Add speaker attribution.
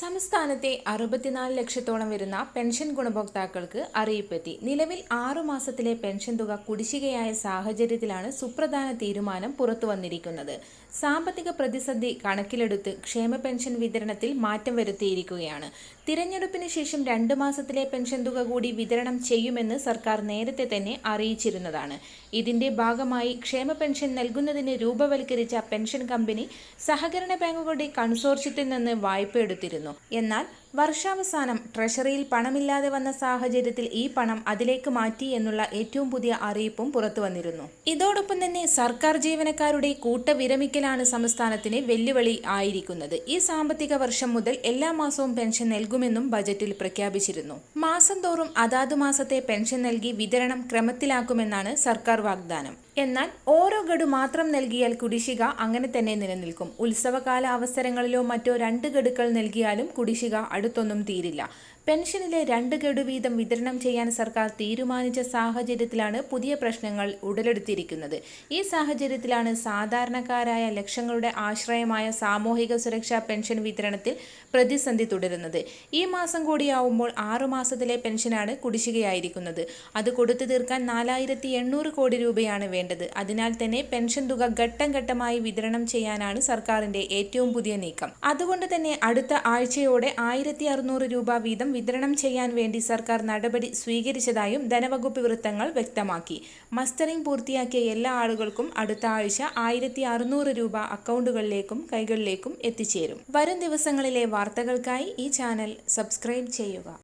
Speaker 1: സംസ്ഥാനത്തെ അറുപത്തിനാല് ലക്ഷത്തോളം വരുന്ന പെൻഷൻ ഗുണഭോക്താക്കൾക്ക് അറിയിപ്പെത്തി. നിലവിൽ ആറു മാസത്തിലെ പെൻഷൻ തുക കുടിശ്ശികയായ സാഹചര്യത്തിലാണ് സുപ്രധാന തീരുമാനം പുറത്തുവന്നിരിക്കുന്നത് സാമ്പത്തിക പ്രതിസന്ധി കണക്കിലെടുത്ത് ക്ഷേമ പെൻഷൻ വിതരണത്തിൽ മാറ്റം വരുത്തിയിരിക്കുകയാണ്. തിരഞ്ഞെടുപ്പിന് ശേഷം രണ്ട് മാസത്തിലെ പെൻഷൻ തുക കൂടി വിതരണം ചെയ്യുമെന്ന് സർക്കാർ നേരത്തെ തന്നെ അറിയിച്ചിരുന്നതാണ്. ഇതിന്റെ ഭാഗമായി ക്ഷേമ പെൻഷൻ നൽകുന്നതിന് രൂപവൽക്കരിച്ച പെൻഷൻ കമ്പനി സഹകരണ ബാങ്കുകളുടെ കൺസോർഷ്യത്തിൽ നിന്ന് വായ്പ എടുത്തിരുന്നു. എന്നാൽ വർഷാവസാനം ട്രഷറിയിൽ പണമില്ലാതെ വന്ന സാഹചര്യത്തിൽ ഈ പണം അതിലേക്ക് മാറ്റി എന്നുള്ള ഏറ്റവും പുതിയ അറിയിപ്പും പുറത്തു വന്നിരുന്നു. ഇതോടൊപ്പം തന്നെ സർക്കാർ ജീവനക്കാരുടെ കൂട്ടവിരമിക്കലാണ് സംസ്ഥാനത്തിന് വെല്ലുവിളി ആയിരിക്കുന്നത്. ഈ സാമ്പത്തിക വർഷം മുതൽ എല്ലാ മാസവും പെൻഷൻ നൽകുമെന്നും ബജറ്റിൽ പ്രഖ്യാപിച്ചിരുന്നു. മാസം തോറും അതാതു മാസത്തെ പെൻഷൻ നൽകി വിതരണം ക്രമത്തിലാക്കുമെന്നാണ് സർക്കാർ വാഗ്ദാനം. എന്നാൽ ഓരോ ഗഡു മാത്രം നൽകിയാൽ കുടിശ്ശിക അങ്ങനെ തന്നെ നിലനിൽക്കും. ഉത്സവകാല അവസരങ്ങളിലോ മറ്റോ രണ്ട് ഗഡുക്കൾ നൽകിയാലും കുടിശ്ശിക അടുത്തൊന്നും തീരില്ല. പെൻഷനിലെ രണ്ട് ഗഡു വീതം വിതരണം ചെയ്യാൻ സർക്കാർ തീരുമാനിച്ച സാഹചര്യത്തിലാണ് പുതിയ പ്രശ്നങ്ങൾ ഉടലെടുത്തിരിക്കുന്നത്. ഈ സാഹചര്യത്തിലാണ് സാധാരണക്കാരായ ലക്ഷങ്ങളുടെ ആശ്രയമായ സാമൂഹിക സുരക്ഷാ പെൻഷൻ വിതരണത്തിൽ പ്രതിസന്ധി തുടരുന്നത്. ഈ മാസം കൂടിയാവുമ്പോൾ ആറു മാസത്തിലെ പെൻഷനാണ് കുടിശ്ശികയായിരിക്കുന്നത്. അത് കൊടുത്തു തീർക്കാൻ നാലായിരത്തി കോടി രൂപയാണ് വേണ്ടത്. അതിനാൽ തന്നെ പെൻഷൻ തുക ഘട്ടം ഘട്ടമായി വിതരണം ചെയ്യാനാണ് സർക്കാരിന്റെ ഏറ്റവും പുതിയ നീക്കം. അതുകൊണ്ട് തന്നെ അടുത്ത ആഴ്ചയോടെ ആയിരത്തി അറുന്നൂറ് രൂപ വീതം വിതരണം ചെയ്യാൻ വേണ്ടി സർക്കാർ നടപടി സ്വീകരിച്ചതായും ധനവകുപ്പ് വൃത്തങ്ങൾ വ്യക്തമാക്കി. മസ്റ്ററിംഗ് പൂർത്തിയാക്കിയ എല്ലാ ആളുകൾക്കും അടുത്ത ആഴ്ച ആയിരത്തി അറുന്നൂറ് രൂപ അക്കൗണ്ടുകളിലേക്കും കൈകളിലേക്കും എത്തിച്ചേരും. വരും ദിവസങ്ങളിലെ വാർത്തകൾക്കായി ഈ ചാനൽ സബ്സ്ക്രൈബ് ചെയ്യുക.